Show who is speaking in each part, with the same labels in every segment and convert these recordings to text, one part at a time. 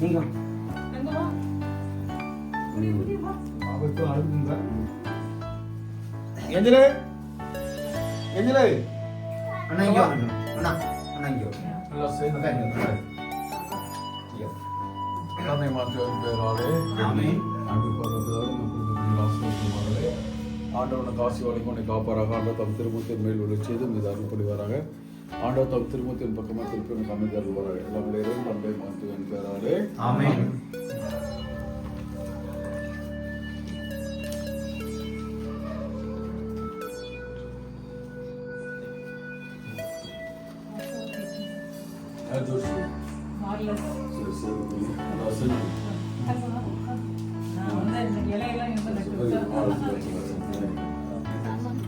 Speaker 1: அண்ணா அண்ணா இங்க வாங்க.
Speaker 2: எல்லாம் சேர்ந்து தான் இங்க தன்னை மாற்றியவன் பேராலே
Speaker 1: ஆமென்.
Speaker 2: அன்பு பரவதால் நம்ம குடும்பத்தில் ஆசீர்வதிப்பார்களே. ஆண்டவனை காசி வரைக்கும் உன்னை காப்பாராக. ஆண்டவர் தம் திருமத்தின் மேல் உள்ள செய்து மீது அருள்படுவாராக ஆண்டவர் தம் திருமத்தின் பக்கமாக திருப்பி உனக்கு அமைதி அருள்வாராக எல்லாம் இறைவன் தந்தை மாற்றுவன் பேராலே
Speaker 1: ஆமென்.
Speaker 2: சரி, சரி. நல்லா சரி.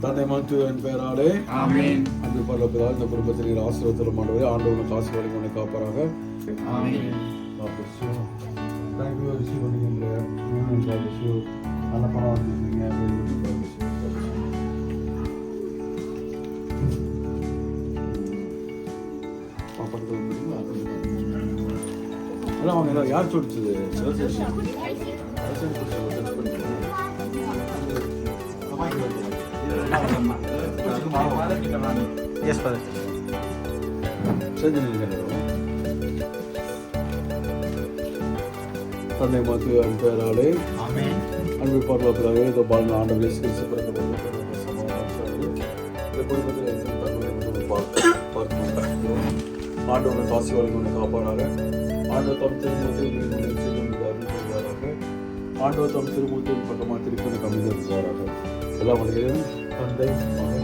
Speaker 2: தந்தை மாற்றுவன் பேராலே
Speaker 1: ஆமென்.
Speaker 2: அன்பு பரவதால் இந்த குடும்பத்தில் ஆசீர்வத்தில் மாண்டவரே ஆண்டவனை காசி வரைக்கும் உன்னை காப்பாராக. நல்ல படம் வந்துருக்கீங்க எல்லாம் அவங்க யார் சொல்லிச்சது
Speaker 1: எஸ் ஃபாதர்
Speaker 2: செஞ்சு தந்தை மாத்து பேராலே
Speaker 1: ஆமென்.
Speaker 2: அன்பு பார்வையாக இந்த பாலன் ஆண்டவரே சிகிச்சை பிறக்க சமாதானம் இந்த குடும்பத்தில் எத்தனை தகவல்கள் பார்க்க பார்க்கணும் ஆண்டவனை காசி வரைக்கும் காப்பாராக ஆண்டவர் தம் திருமூர்த்தி ஆண்டோ தம் திருமூர்த்தி பக்கமாக திருப்பி கம்மி இருப்பாராக எல்லா வழியிலும் தந்தை மகன்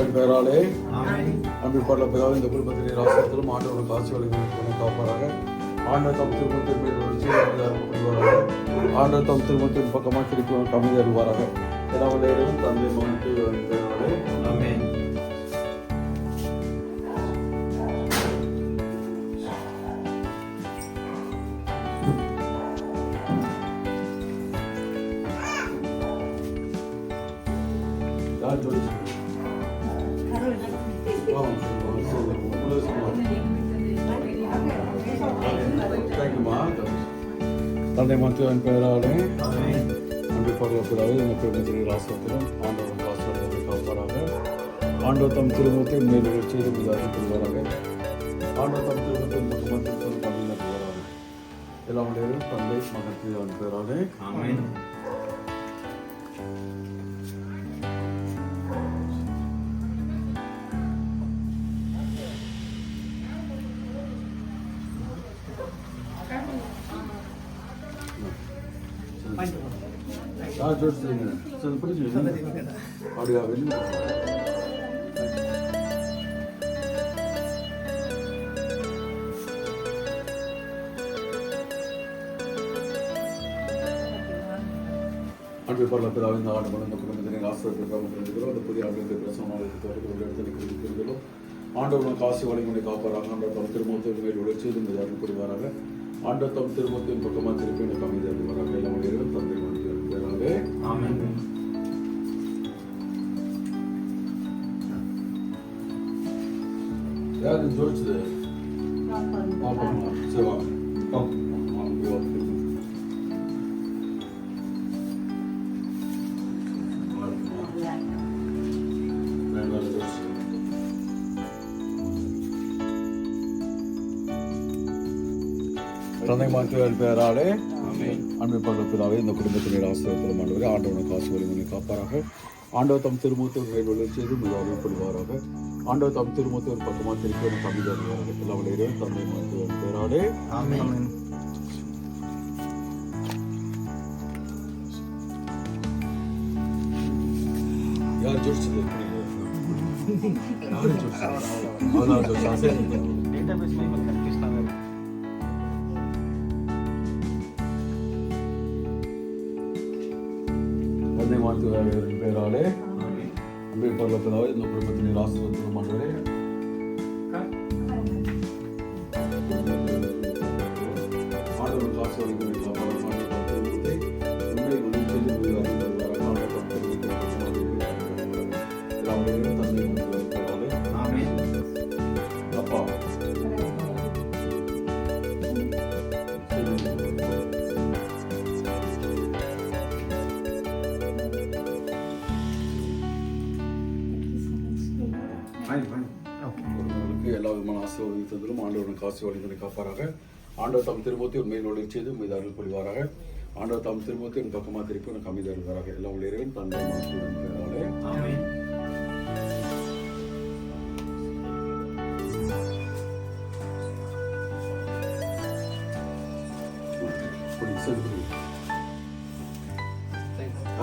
Speaker 2: அன்பு பல பிதாவே இந்த குடும்பத்திலே ராசத்திலும் ஆண்டவரோட காட்சி வழங்கி காப்பாராக. ஆண்டவர் தம் திருமத்தின் மேல் ஒரு அருள்புரிவாராக ஆண்டவர் தம் திருமத்தின் பக்கமாக திருப்பி கம்மி அருள்வாராக எல்லாவரையும் தந்தை மகனுக்கு பேராலே தந்தை மருத்துவன் பெயராலே
Speaker 1: ஆமென்.
Speaker 2: அன்பு பருவப்பிறாவே இந்த குடும்பத்தில் ராசத்திலும் ஆண்டவன் பாசுவதை காப்பாராக ஆண்டவர் தம் திருமூர்த்தி மேல் செய்து விசாரணை கொள்வாராக ஆண்டவர் தம் திருமூர்த்தி முகமது தமிழ் வருவாராக எல்லாமுடைய தந்தை மகத்தில் பெயராலே
Speaker 1: ஆமென்.
Speaker 2: அப்படியா வெளியே அன்பு பரல பிதாவே இந்த ஆண்டு இந்த குடும்பத்தினை ஆசிரியர்கள் அந்த புதிய ஆண்டு பிரசவமாக இருக்கிறோம் ஆண்டவன் காசி வழங்கி காப்பாராக. ஆண்டவர் தம் திருமணத்தின் மேல் உழைச்சி இந்த புரிவாராக. ஆண்டவர் தம் திருமணத்தின் பக்கமாக திருப்பி எனக்கு அமைதி அருள்வாராக எல்லாம் தந்தை
Speaker 1: ஆமென்.
Speaker 2: யார் ஜோதிச்சது? பாப்பா. சரி தந்தை மாற்றுவன் பேராலே அன்பு பகப்பிதாவே இந்த குடும்பத்தினர் ஆசிரியத்தில் மாண்டவரே ஆண்டவனை காசு வழிமுறை காப்பாராக. ஆண்டவர் தம் திருமூத்தூர் மேல் உள்ள செய்து மிக அறிவிப்படுவாராக ஆண்டவர் தம் திருமூத்தூர் பக்கமாக திருப்பி எனக்கு அமைதி வருவாராக எல்லா வழியிலும் தந்தை மாற்றுவன் பேராலே
Speaker 1: ஆமென்.
Speaker 2: யார் ஜோடிச்சது யார் ஜோடிச்சது அதான் ஜோடிச்சா சரி
Speaker 3: டேட்டாபேஸ் மையம் கன்ஃபியூஸ் ஆகாது
Speaker 2: சமாளித்து பேராலே அன்பை பரலப்பிதாவே இந்த குடும்பத்தின் ஆசிரியத்தில் ஆண்டவரே ஆண்டவர் ஆண்டவரின் காசு வழிகளை காப்பாராக. ஆண்டவர் தம் திருமூர்த்தி உண்மையில் ஒளி செய்து மீது அருள் புரிவாராக. ஆண்டவர் தம் திருமூர்த்தி என் பக்கமாக திருப்பி எனக்கு அமைதி அருள்வாராக. எல்லாம் தந்தை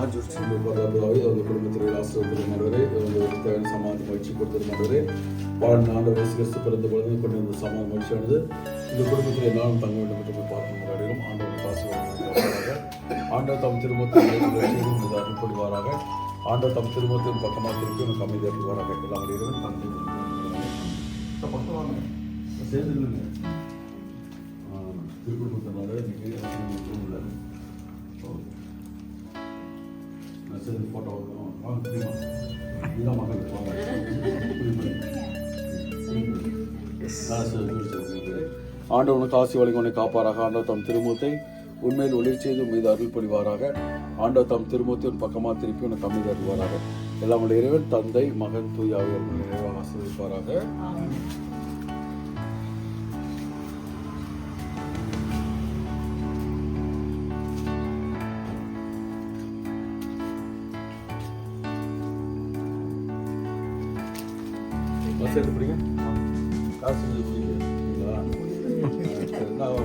Speaker 2: ஆஜூர் பரவாயில்லை அந்த குடும்பத்தில் ஆசிரியத்தில் நடுவரே வந்து தேவையான சமாதி மகிழ்ச்சி கொடுத்தது நடுவரே வாழ்ந்த ஆண்டவர் சிகிச்சை பிறந்த பொழுது கொண்டு வந்த சமாதி மகிழ்ச்சியானது இந்த குடும்பத்தில் எல்லாரும் தங்க வேண்டும் என்று பார்க்கும் முறையிலும் ஆண்டவர் வழங்குவாராக ஆண்டவர் தம் திருமணத்தில் செய்து அனுப்பிடுவாராக ஆண்டவர் தம் திருமணத்தின் பக்கமாக திருப்பி எனக்கு அமைதி அளிவாராக எல்லாம் இறைவன் தந்தை பக்கம் வாங்க சேர்ந்து இல்லைங்க திருக்குடும்பத்தினால மெசேஜ் ஃபோட்டோ இதுதான் மகள் ஆண்டவனுக்கு ஆசி வழங்கி உன்னை காப்பாராக. ஆண்டவர் தம் திருமுகத்தை உண்மையில் ஒளிர் செய்து மீது அருள் புரிவாராக. ஆண்டவர் தம் திருமுகத்தை உன் பக்கமாக திருப்பி உனக்கு அமைதி அருள்வாராக. எல்லாம் உள்ள இறைவன் தந்தை மகன் தூயாவியர் நிறைவாக ஆசிரியப்பாராக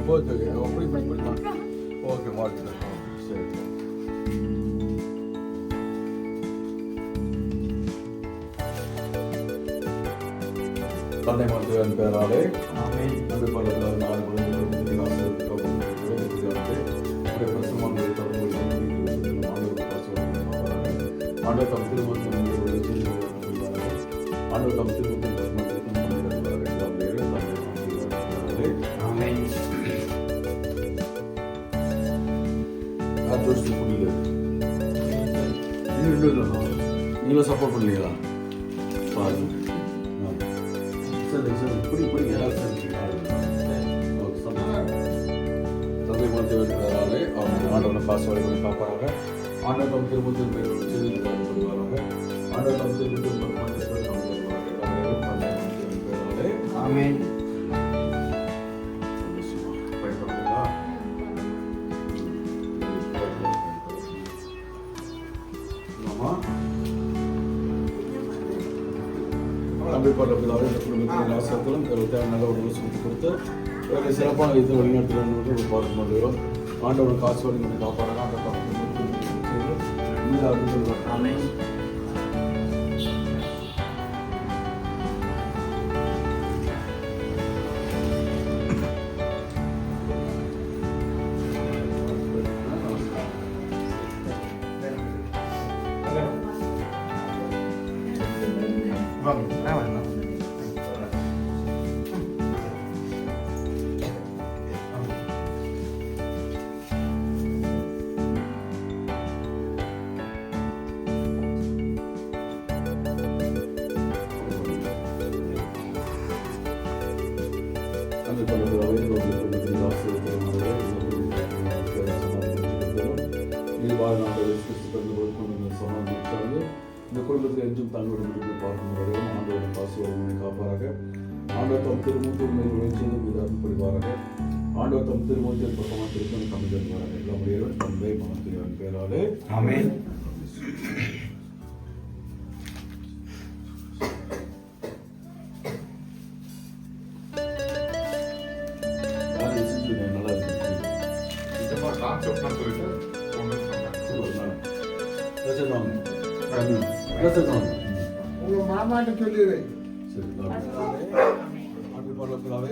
Speaker 2: சரி நான் போச்சு அப்படி இப்படி பிடிக்கலாம் ஓகே மார்க் சரி. தந்தை மருத்துவன் பேராலே
Speaker 1: ஆமென்
Speaker 2: அந்த பள்ளத்தில் நாலு குழந்தைகளுக்கு காசு ஆண்டவர் தம் திருமணம் ஆண்டவர் தம் திருமணம் நீங்க சப்போர்ட் பண்ணலையா பாருங்க சரி சரி தந்தை அவங்க திருமணத்தின் பேர் வச்சு வருவாராக ஆண்டவன் திருமணத்தின் பேராலே
Speaker 1: ஆமென்
Speaker 2: பயப்படுறீங்களா தம்பி பட்ட பிதாவே இந்த குடும்பத்தின் ஆசிரியத்திலும் தேவை நல்ல உடல் சுற்றி கொடுத்து வேறு சிறப்பான விதத்தில் வழிநடத்துகிறோம் பார்க்க மாட்டேங்கிறோம் ஆண்டவர் காசு வழி பண்ணி காப்பாடுறாங்க அந்த அந்த பள்ளத்தாவே இந்த குடும்பத்தின் ஆசிரியர்கள் நீ வாழ்நாள் பிறந்து கொண்டு சமாளித்தாங்க இந்த குடும்பத்தில் என்றும் தங்களுடைய முடிவை பார்க்கும் வரையும் ஆண்டவரின் பாசுவரங்களை காப்பாராக ஆண்டவர் தம் திருமூர்த்தி உண்மையில் உழைச்சது மீது அனுப்பிடுவாராக ஆண்டவர் தம் திருமூர்த்தியில் பக்கமாக திருப்பி கம்மி தருவாராக நம்முடைய தந்தை மனத்தின் பேராலே
Speaker 1: ஆமென்
Speaker 3: இதுமா கான்செப்ட்லாம் சொல்லிட்டு ஒன்று சொன்னாங்க
Speaker 2: சூப்பர் நான் வச்சுருவாங்க வச்சுருவாங்க
Speaker 4: உங்க மாமாட்ட சொல்லிடு
Speaker 2: சரி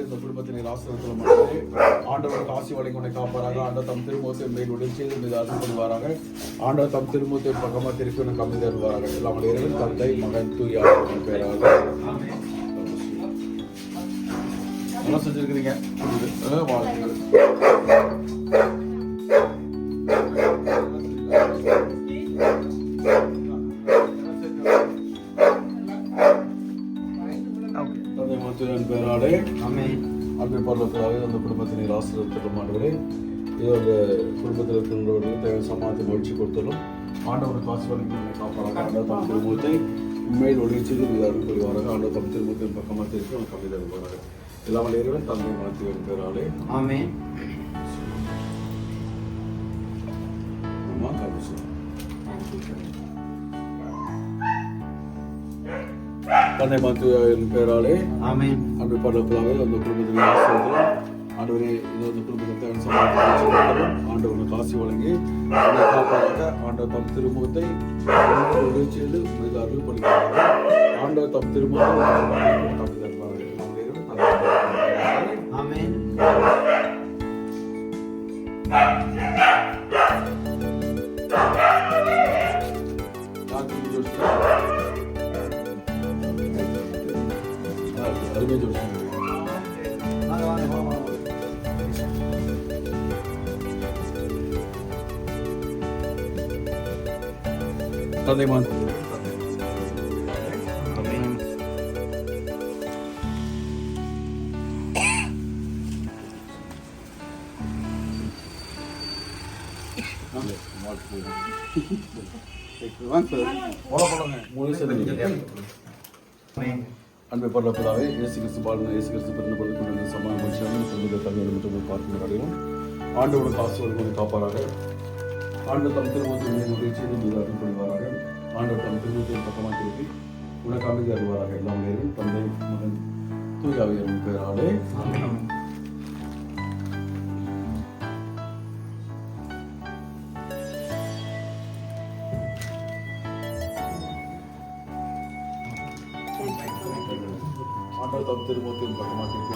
Speaker 2: இந்த குடும்பத்தினை மட்டுமே ஆண்டவர் காசி வழங்கி உன்னை காப்பாராக ஆண்டவர் தம் திருமுகத்தை மேல் உடல் செய்து மீது அரசு கொள்வாராக ஆண்டவர் தம் திருமுகத்தை பக்கமாக திருப்பி உனக்கு அமைதி தருவாராக எல்லாம் இறைவன் தந்தை மகன் தூய் ஆவியின் பெயராக நல்லா செஞ்சிருக்கிறீங்க வாழ்த்துக்கள் குடும்பத்தினை ஆசீர்வதித்தலும் ஆண்டவரே. இதோ குடும்பத்தில் இருக்கின்றவர்களுக்கு தேவை சமாளத்தை மகிழ்ச்சி கொடுத்தலும் ஆண்டவர் காசு காப்பாராக. ஆண்டவர் தம் திருமுகத்தை உண்மையில் ஒளி செய்து மீது அருள் புரிவாராக ஆண்டவர் தம் திருமுகத்தின் பக்கமாக திருப்பி நமக்கு அமைதி அருள்வாராக எல்லாம் இறைவன் தந்தை
Speaker 1: ஆமென்.
Speaker 2: அம்மா காமிச்சு தந்தை மகத்துவன் பெயராலே
Speaker 1: ஆமென்.
Speaker 2: அன்பு பரலோகத்திலாக அந்த குடும்பத்தில் ஆண்டவரே இந்த வந்து குடும்பத்தை தேவன் உனக்கு ஆசி வழங்கி உன்னை ஆண்டவர் தம் திருமுகத்தை உதவி உங்களுக்கு அருள் பண்ணுகிறார்கள் ஆண்டவர் தம் திருமுகத்தை அருமை ஜோஷம் தந்தை மான்
Speaker 1: ஆமென்
Speaker 2: அன்பை இயேசு கிறிஸ்து பாடல் இயேசு கிறிஸ்து பிறந்த பொழுது கொண்டு வந்த சமான மனுஷனும் மற்றும் ஆண்டோட காசு ஒருவனை காப்பாராக. ஆண்டு தம் திருமணத்தின் மீது மகிழ்ச்சியை மீது அருள் புரிவாராக தம் திருமணத்தின் பக்கமாக திருப்பி உனக்கு அமைதி அறிவாராக எல்லாம் நேரும் தந்தை மகன் தூயாவியரின் பெயராலே. ஆண்டவர் தம் திருமணத்தின் பக்கமாக திருப்பி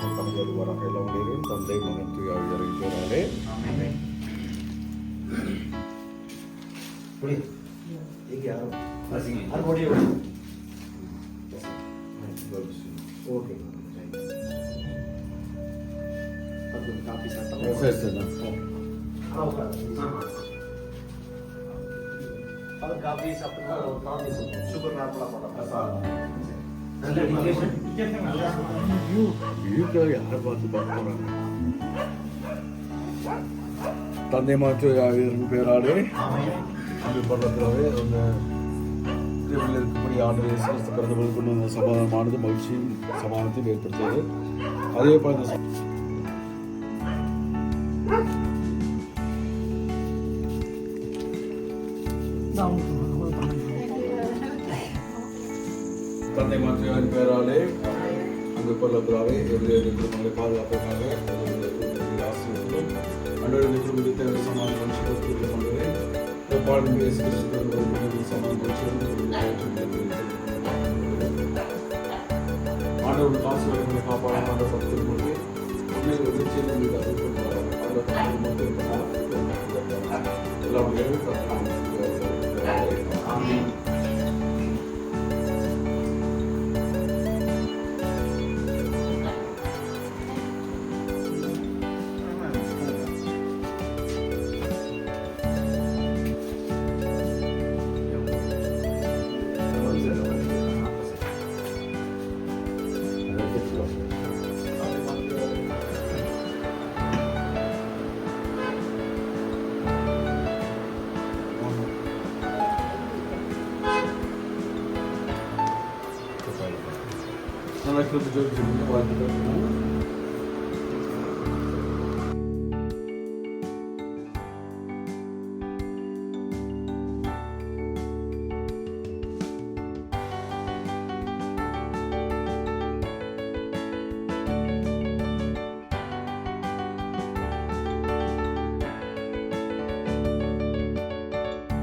Speaker 2: எல்லாம் தந்தை மகன் தூயாவியரின் பெயராலே.
Speaker 1: ஆமென். 우리 네. 얘기하러
Speaker 2: 나중에
Speaker 1: 안 버려
Speaker 2: 오케이. 방금 다 비쌌다고 했어요 하나 பள்ளத்திலே அந்த கிருமியில் இருக்கக்கூடிய ஆண்டு இயேசு கிறிஸ்து கொண்டு வந்த சமாதானமானது மகிழ்ச்சியும் சமாதானத்தையும் ஏற்படுத்தியது. அதே போல இந்த தந்தை மாற்றியாரின் பெயராலே அந்த பள்ளத்திலாவே எங்களுடைய குடும்பங்களை அன்றைய எங்களுடைய குடும்பத்தை ஆசீர்வதிக்கும் அன்றைய குடும்பத்தை சமாதான மனுஷர்களுக்கு பண்ணுறேன் பாடம் இயேசு கிறிஸ்து பிறந்தவர்கள் கொண்டு வந்த சமாதான மனுஷர்களுக்கு ஆண்டவர் காசு வழங்கலை காப்பாடு ஆண்டவர் பக்தி போது உண்மை உதவிச்சியில் மீது அருள் கொள்வார் ஆண்டவர் பக்தி போது எல்லாம்
Speaker 1: ஆமென்
Speaker 2: நல்லா கிருப்பி ஜோதி வாழ்த்துக்கள்